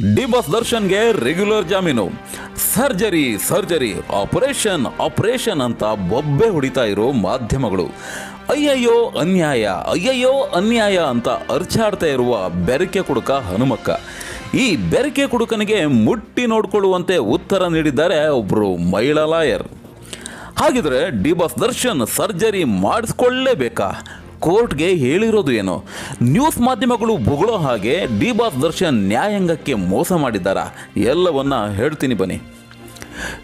D boss ದರ್ಶನ್ಗೆ regular ಜಾಮೀನು. Surgery surgery, operation operation ಅಂತ ಬೊಬ್ಬೆ ಹೊಡಿತಾ ಇರೋ ಮಾಧ್ಯಮಗಳು. ಅಯ್ಯಯ್ಯೋ ಅನ್ಯಾಯ ಅಯ್ಯಯ್ಯೋ ಅನ್ಯಾಯ ಅಂತ ಅರ್ಚಾಡ್ತಾ ಇರುವ ಬೆರಕೆ ಕುಡುಕ ಹನುಮಕ್ಕ. ಈ ಬೆರಕೆ ಕುಡುಕನಿಗೆ ಮುಟ್ಟಿ ನೋಡಿಕೊಳ್ಳುವಂತೆ ಉತ್ತರ ನೀಡಿದ್ದಾರೆ ಒಬ್ಬರು ಮಹಿಳಾ ಲಾಯರ್. ಹಾಗಿದ್ರೆ ಡಿ ಬಾಸ್ ದರ್ಶನ್ ಸರ್ಜರಿ ಮಾಡಿಸ್ಕೊಳ್ಳೇಬೇಕಾ? ಕೋರ್ಟ್ಗೆ ಹೇಳಿರೋದು ಏನು? ನ್ಯೂಸ್ ಮಾಧ್ಯಮಗಳು ಬೊಗಳೋ ಹಾಗೆ ಡಿ ಬಾಸ್ ದರ್ಶನ್ ನ್ಯಾಯಾಂಗಕ್ಕೆ ಮೋಸ ಮಾಡಿದ್ದಾರಾ. ಎಲ್ಲವನ್ನ ಹೇಳ್ತೀನಿ ಬನ್ನಿ.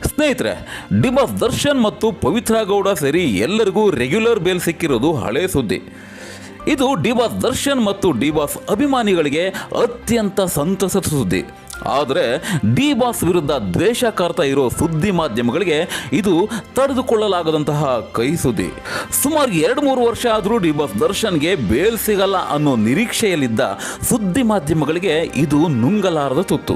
ಸ್ನೇಹಿತರೆ ಡಿ ಬಾಸ್ ದರ್ಶನ್ ಮತ್ತು ಪವಿತ್ರ ಗೌಡ ಸೇರಿ ಎಲ್ಲರಿಗೂ ರೆಗ್ಯುಲರ್ ಬೇಲ್ ಸಿಕ್ಕಿರೋದು ಹಳೆ ಸುದ್ದಿ. ಇದು ಡಿ ಬಾಸ್ ದರ್ಶನ್ ಮತ್ತು ಡಿ ಬಾಸ್ ಅಭಿಮಾನಿಗಳಿಗೆ ಅತ್ಯಂತ ಸಂತಸದ ಸುದ್ದಿ. ಆದರೆ ಡಿ ಬಾಸ್ ವಿರುದ್ಧ ದ್ವೇಷ ಕಾರ್ತಾ ಇರೋ ಸುದ್ದಿ ಮಾಧ್ಯಮಗಳಿಗೆ ಇದು ತಡೆದುಕೊಳ್ಳಲಾಗದಂತಹ ಕೈ ಸುದ್ದಿ. ಸುಮಾರು ಎರಡು ಮೂರು ವರ್ಷ ಆದರೂ ಡಿ ಬಾಸ್ ದರ್ಶನ್ಗೆ ಬೇಲ್ ಸಿಗಲ್ಲ ಅನ್ನೋ ನಿರೀಕ್ಷೆಯಲ್ಲಿದ್ದ ಸುದ್ದಿ ಮಾಧ್ಯಮಗಳಿಗೆ ಇದು ನುಂಗಲಾರದ ತುತ್ತು.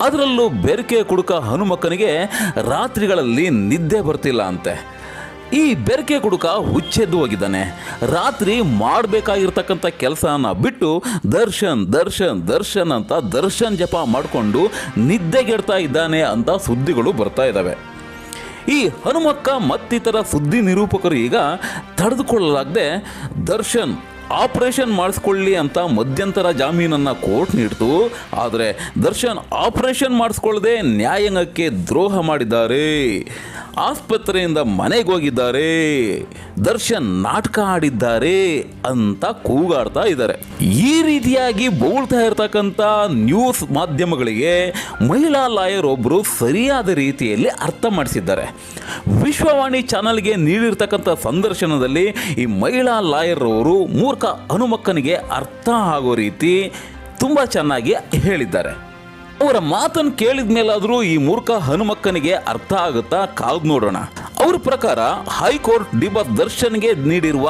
ಅದರಲ್ಲೂ ಬೆರಕೆ ಕುಡುಕ ಹನುಮಕ್ಕನಿಗೆ ರಾತ್ರಿಗಳಲ್ಲಿ ನಿದ್ದೆ ಬರ್ತಿಲ್ಲ ಅಂತೆ. ಈ ಬೆರಕೆ ಕುಡುಕ ಹುಚ್ಚೆದ್ದು ಹೋಗಿದ್ದಾನೆ. ರಾತ್ರಿ ಮಾಡಬೇಕಾಗಿರ್ತಕ್ಕಂಥ ಕೆಲಸನ ಬಿಟ್ಟು ದರ್ಶನ್ ದರ್ಶನ್ ದರ್ಶನ್ ಅಂತ ದರ್ಶನ್ ಜಪ ಮಾಡಿಕೊಂಡು ನಿದ್ದೆಗೆಡ್ತಾ ಇದ್ದಾನೆ ಅಂತ ಸುದ್ದಿಗಳು ಬರ್ತಾ ಇದ್ದಾವೆ. ಈ ಹನುಮಕ್ಕ ಮತ್ತಿತರ ಸುದ್ದಿ ನಿರೂಪಕರು ಈಗ ತಡೆದುಕೊಳ್ಳಲಾಗದೆ ದರ್ಶನ್ ಆಪರೇಷನ್ ಮಾಡಿಸ್ಕೊಳ್ಳಿ ಅಂತ ಮಧ್ಯಂತರ ಜಾಮೀನನ್ನು ಕೋರ್ಟ್ ನೀಡಿತು. ಆದರೆ ದರ್ಶನ್ ಆಪರೇಷನ್ ಮಾಡಿಸ್ಕೊಳ್ಳದೆ ನ್ಯಾಯಾಂಗಕ್ಕೆ ದ್ರೋಹ ಮಾಡಿದ್ದಾರೆ. ಆಸ್ಪತ್ರೆಯಿಂದ ಮನೆಗೆ ಹೋಗಿದ್ದಾರೆ. ದರ್ಶನ್ ನಾಟಕ ಆಡಿದ್ದಾರೆ ಅಂತ ಕೂಗಾಡ್ತಾ ಇದ್ದಾರೆ. ಈ ರೀತಿಯಾಗಿ ಬೋಳ್ತಾ ಇರ್ತಕ್ಕಂಥ ನ್ಯೂಸ್ ಮಾಧ್ಯಮಗಳಿಗೆ ಮಹಿಳಾ ಲಾಯರ್ ಒಬ್ಬರು ಸರಿಯಾದ ರೀತಿಯಲ್ಲಿ ಅರ್ಥ ಮಾಡಿಸಿದ್ದಾರೆ. ವಿಶ್ವವಾಣಿ ಚಾನಲ್ಗೆ ನೀಡಿರ್ತಕ್ಕಂಥ ಸಂದರ್ಶನದಲ್ಲಿ ಈ ಮಹಿಳಾ ಲಾಯರ್ ಅವರು ಮೂರ್ಖ ಹನುಮಕ್ಕನಿಗೆ ಅರ್ಥ ಆಗೋ ರೀತಿ ತುಂಬ ಚೆನ್ನಾಗಿ ಹೇಳಿದ್ದಾರೆ. ಅವರ ಮಾತನ್ನು ಕೇಳಿದ ಮೇಲಾದರೂ ಈ ಮೂರ್ಖ ಹನುಮಕ್ಕನಿಗೆ ಅರ್ಥ ಆಗುತ್ತಾ ಕಾದ್ ನೋಡೋಣ. ಅವ್ರ ಪ್ರಕಾರ ಹೈಕೋರ್ಟ್ ಡಿಬಾ ದರ್ಶನ್ಗೆ ನೀಡಿರುವ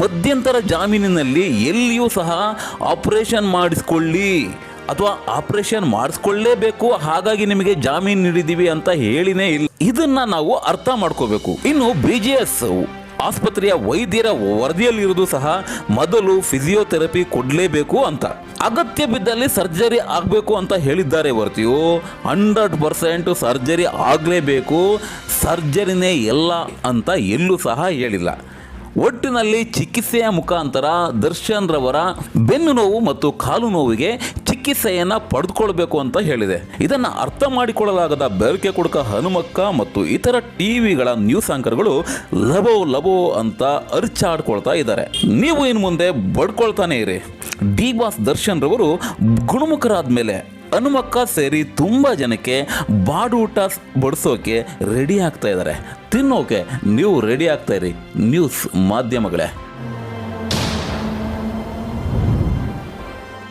ಮಧ್ಯಂತರ ಜಾಮೀನಿನಲ್ಲಿ ಎಲ್ಲಿಯೂ ಸಹ ಆಪರೇಷನ್ ಮಾಡಿಸ್ಕೊಳ್ಳಿ. ಅಥವಾ ಆಪರೇಷನ್ ಮಾಡಿಸ್ಕೊಳ್ಳೇಬೇಕು, ಹಾಗಾಗಿ ನಿಮಗೆ ಜಾಮೀನು ನೀಡಿದೀವಿ ಅಂತ ಹೇಳಿನೇ ಇಲ್ಲ. ಇದನ್ನ ನಾವು ಅರ್ಥ ಮಾಡ್ಕೋಬೇಕು. ಇನ್ನು ಬಿ ಜೆ ಎಸ್ ಆಸ್ಪತ್ರೆಯ ವೈದ್ಯರ ವರದಿಯಲ್ಲಿರುವುದು ಸಹ ಮೊದಲು ಫಿಸಿಯೋಥೆರಪಿ ಕೊಡಲೇಬೇಕು ಅಂತ. ಅಗತ್ಯ ಬಿದ್ದಲ್ಲಿ ಸರ್ಜರಿ ಆಗಬೇಕು ಅಂತ ಹೇಳಿದ್ದಾರೆ ವರ್ತಿಯು ಹಂಡ್ರೆಡ್ ಪರ್ಸೆಂಟ್ ಸರ್ಜರಿ ಆಗಲೇಬೇಕು. ಸರ್ಜರಿನೇ ಎಲ್ಲ ಅಂತ ಎಲ್ಲೂ ಸಹ ಹೇಳಿಲ್ಲ. ಒಟ್ಟಿನಲ್ಲಿ ಚಿಕಿತ್ಸೆಯ ಮುಖಾಂತರ ದರ್ಶನ್ ರವರ ಬೆನ್ನು ನೋವು ಮತ್ತು ಕಾಲು ನೋವಿಗೆ ಚಿಕಿತ್ಸೆಯನ್ನು ಪಡೆದುಕೊಳ್ಬೇಕು ಅಂತ ಹೇಳಿದೆ. ಇದನ್ನು ಅರ್ಥ ಮಾಡಿಕೊಳ್ಳಲಾಗದ ಬೆರಕೆ ಕುಡುಕ ಹನುಮಕ್ಕ ಮತ್ತು ಇತರ ಟಿವಿಗಳ ನ್ಯೂಸ್ ಆಂಕರ್ಗಳು ಲಬೋ ಲಬೋ ಅಂತ ಅರ್ಚಾಡ್ಕೊಳ್ತಾ ಇದ್ದಾರೆ. ನೀವು ಇನ್ನು ಮುಂದೆ ಬಡ್ಕೊಳ್ತಾನೆ ಇರಿ. ಡಿ ಬಾಸ್ ದರ್ಶನ್ ರವರು ಗುಣಮುಖರಾದ ಮೇಲೆ ಹನುಮಕ್ಕ ಸೇರಿ ತುಂಬ ಜನಕ್ಕೆ ಬಾಡೂಟ ಬಡಿಸೋಕೆ ರೆಡಿ ಆಗ್ತಾ ಇದ್ದಾರೆ. ತಿನ್ನೋಕೆ ನೀವು ರೆಡಿ ಆಗ್ತಾ ಇರಿ. ನ್ಯೂಸ್ ಮಾಧ್ಯಮಗಳೇ.